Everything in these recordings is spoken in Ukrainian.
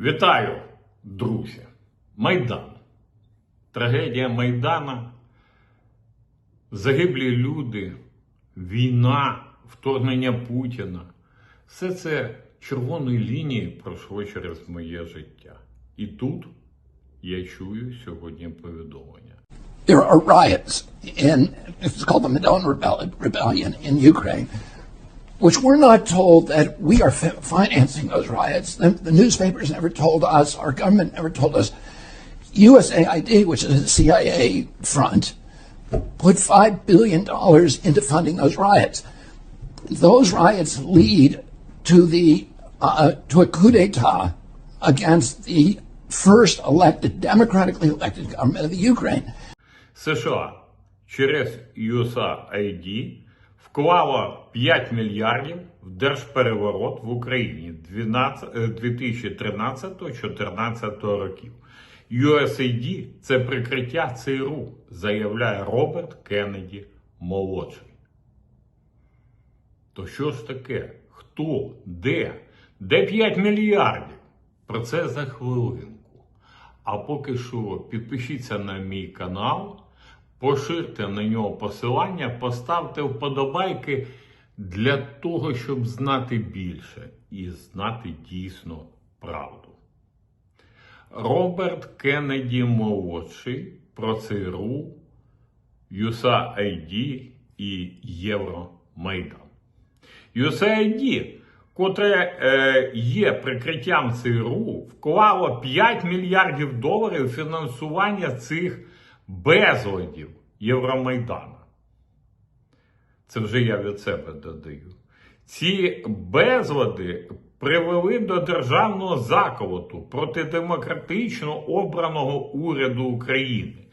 Вітаю, друзі! Майдан. Трагедія Майдана. Загиблі люди, війна, вторгнення Путіна. Все це червоною лінією пройшло через моє життя. І тут я чую сьогодні повідомлення. there are riots in, it's called the Madon Rebellion in Ukraine, which we're not told that we are fi- financing those riots. The, the newspapers never told us, our government never told us. USAID, which is a CIA front, put $5 billion into funding those riots. Those riots lead to the uh, to a coup d'état against the first elected, democratically elected government of the Ukraine. США через USAID вклало 5 мільярдів в держпереворот в Україні 2013-2014 років. USAID – це прикриття ЦРУ, заявляє Роберт Кеннеді молодший. То що ж таке? Хто? Де? Де 5 мільярдів? Про це за хвилинку. А поки що підпишіться на мій канал, поширте на нього посилання, поставте вподобайки для того, щоб знати більше і знати дійсно правду. Роберт Кеннеді молодший про ЦРУ, USAID і Євромайдан. USAID, котре е, є прикриттям ЦРУ, вклало 5 мільярдів доларів фінансування цих безладів Євромайдана. Це вже я від себе додаю. Ці безлади привели до державного заколоту проти демократично обраного уряду України.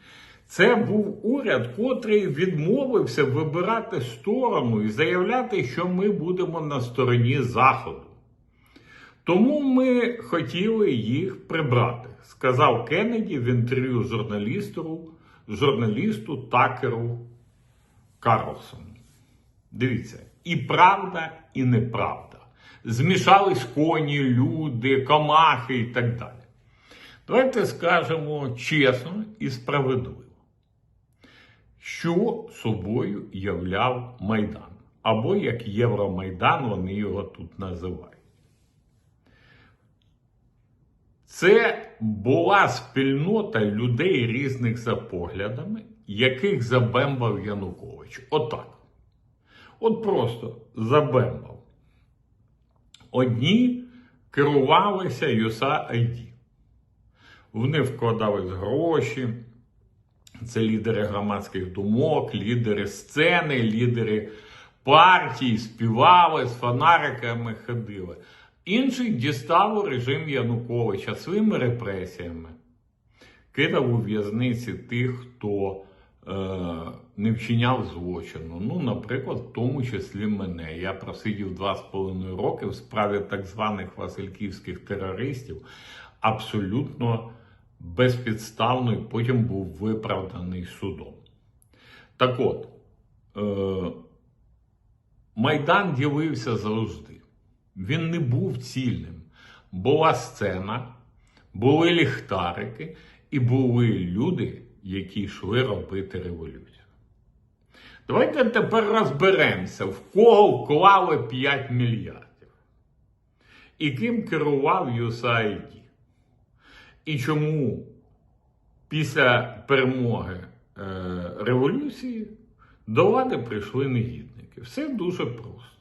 Це був уряд, котрий відмовився вибирати сторону і заявляти, що ми будемо на стороні Заходу. Тому ми хотіли їх прибрати, сказав Кеннеді в інтерв'ю журналісту, журналісту Такеру Карлсону. Дивіться, і правда, і неправда. Змішались коні, люди, комахи і так далі. Давайте скажемо чесно і справедливо, що собою являв Майдан, або як Євромайдан, вони його тут називають. Це була спільнота людей різних за поглядами, яких забембав Янукович. Отак. От просто забембав. Одні керувалися USAID. Вони вкладались гроші. Це лідери громадських думок, лідери сцени, лідери партій, співали, з фонариками ходили. Інших дістав режим Януковича своїми репресіями. Кидав у в'язниці тих, хто е, не вчиняв злочину. Ну, наприклад, в тому числі мене. Я просидів два з половиною роки в справі так званих васильківських терористів. Абсолютно безпідставно і потім був виправданий судом. Так от, е, Майдан ділився завжди. Він не був цільним. Була сцена, були ліхтарики і були люди, які йшли робити революцію. Давайте тепер розберемося, в кого вклали 5 мільярдів. І ким керував USAID. І чому після перемоги е, революції до влади прийшли негідники? Все дуже просто.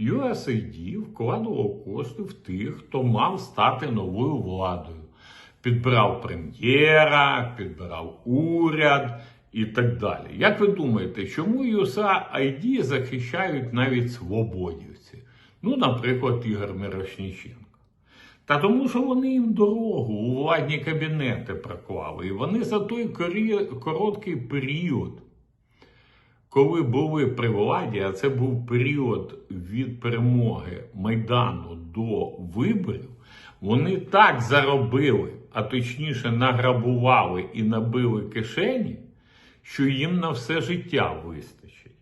USAID вкладував кошти в тих, хто мав стати новою владою. Підбирав прем'єра, підбирав уряд і так далі. Як ви думаєте, чому USAID захищають навіть свободівці? Ну, наприклад, Ігор Мирошніченко. Та тому, що вони їм дорогу у владні кабінети проклали. І вони за той короткий період, коли були при владі, а це був період від перемоги Майдану до виборів, вони так заробили, а точніше награбували і набили кишені, що їм на все життя вистачить.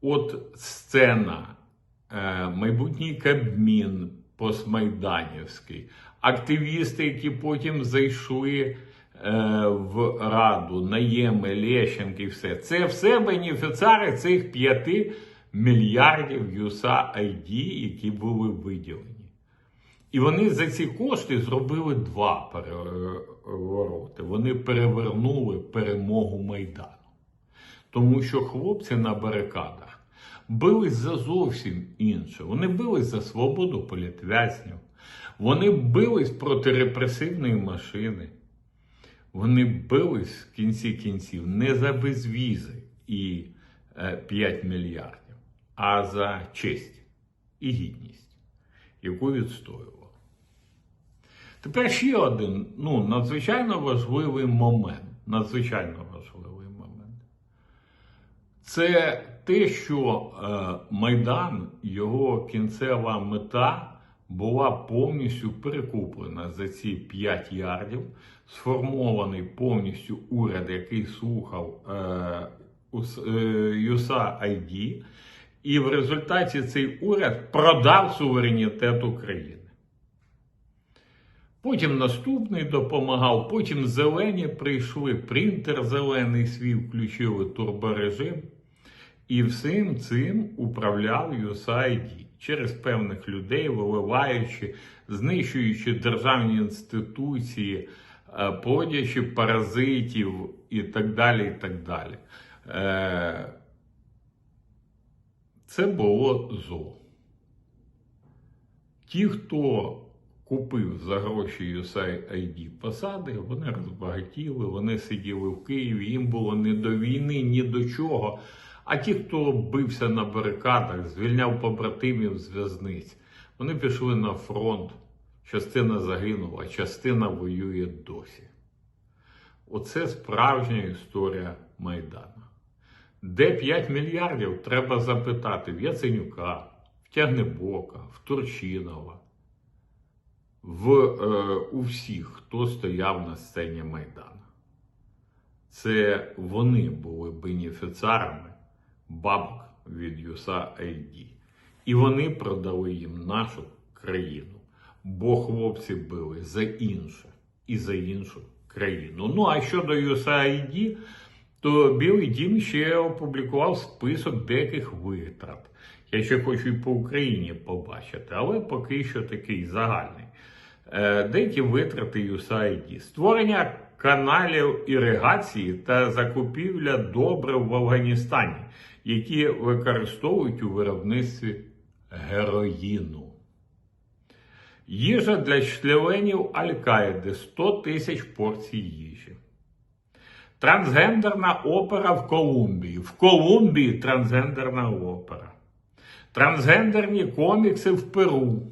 От сцена, е, майбутній Кабмін, постмайданівський, активісти, які потім зайшли в Раду, Наєми, Лещенки, і все. Це все бенефіціари цих 5 мільярдів USAID, які були виділені. І вони за ці кошти зробили два перевороти. Вони перевернули перемогу Майдану. Тому що хлопці на барикадах бились за зовсім інше. Вони бились за свободу політв'язнів. Вони бились проти репресивної машини. Вони бились в кінці кінців не за безвізи і е, 5 мільярдів, а за честь і гідність, яку відстоювали. Тепер ще один ну, надзвичайно важливий момент. Надзвичайно важливий момент. Це те, що е, Майдан, його кінцева мета була повністю перекуплена за ці 5 ярдів, сформований повністю уряд, який слухав е, ус- е, і в результаті цей уряд продав суверенітет України. Потім наступний допомагав, потім зелені прийшли, принтер зелений свій включили турборежим. І всім цим управляв USAID через певних людей, виливаючи, знищуючи державні інституції, е, плодячи паразитів і так далі. і так далі. Е, Це було зло. Ті, хто купив за гроші USAID посади, вони розбагатіли, вони сиділи в Києві, їм було не до війни, ні до чого. А ті, хто бився на барикадах, звільняв побратимів з в'язниць, вони пішли на фронт. Частина загинула, частина воює досі. Оце справжня історія Майдану. Де 5 мільярдів треба запитати в Яценюка, в Тягнебока, в Турчинова, в е, у всіх, хто стояв на сцені Майдану. Це вони були бенефіціарами бабок від USAID. І вони продали їм нашу країну. Бо хлопці били за інше і за іншу країну. Ну а щодо USAID, то Білий Дім ще опублікував список деяких витрат. Я ще хочу і по Україні побачити, але поки що такий загальний. Е, Деякі витрати USAID. Створення каналів іригації та закупівля добрив в Афганістані, які використовують у виробництві героїну. Їжа для членів Аль-Каїди 100 тисяч порцій їжі. Трансгендерна опера в Колумбії. В Колумбії трансгендерна опера. Трансгендерні комікси в Перу.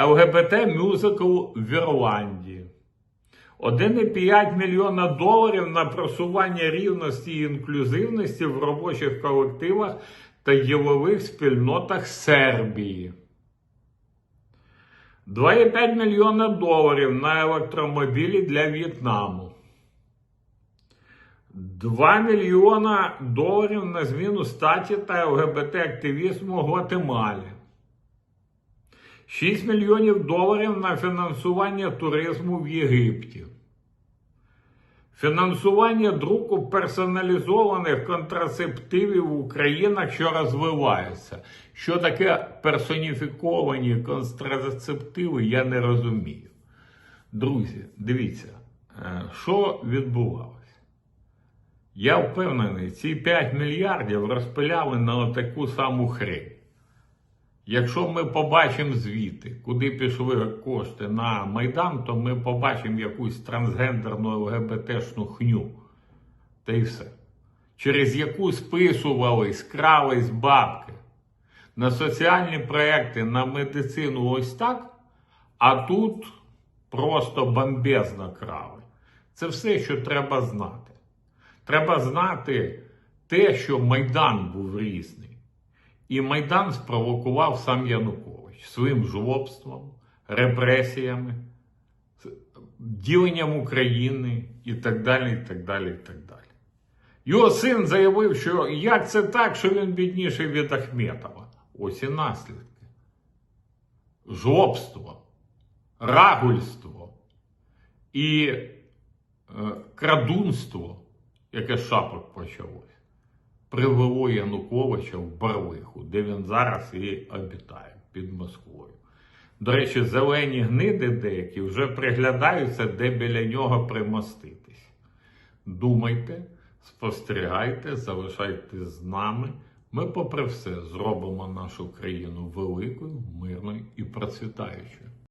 ЛГБТ мюзикл в Ірландії. 1,5 мільйона доларів на просування рівності і інклюзивності в робочих колективах та ділових спільнотах Сербії. 2,5 мільйона доларів на електромобілі для В'єтнаму. 2 мільйона доларів на зміну статі та ЛГБТ-активізму в Гватемалі. 6 мільйонів доларів на фінансування туризму в Єгипті. Фінансування друку персоналізованих контрацептивів в Українах, що розвиваються. Що таке персоніфіковані контрацептиви, я не розумію. Друзі, дивіться, е, що відбувалося. Я впевнений, ці 5 мільярдів розпиляли на таку саму хрень. Якщо ми побачимо звіти, куди пішли кошти на Майдан, то ми побачимо якусь трансгендерну ЛГБТшну хню. Та й все. Через яку списувались, крались бабки на соціальні проекти, на медицину ось так, а тут просто бомбезно крали. Це все, що треба знати. Треба знати те, що Майдан був різний. І Майдан спровокував сам Янукович своїм жлобством, репресіями, діленням України і так далі. і так далі, і так далі. Його син заявив, що як це так, що він бідніший від Ахметова. Ось і наслідки. жлобство, рагульство і е, крадунство, яке шапок почалось, привело Януковича в Барвиху, де він зараз і обітає під Москвою. До речі, зелені гниди деякі вже приглядаються, де біля нього примоститись. Думайте, спостерігайте, залишайтесь з нами. Ми, попри все, зробимо нашу країну великою, мирною і процвітаючою.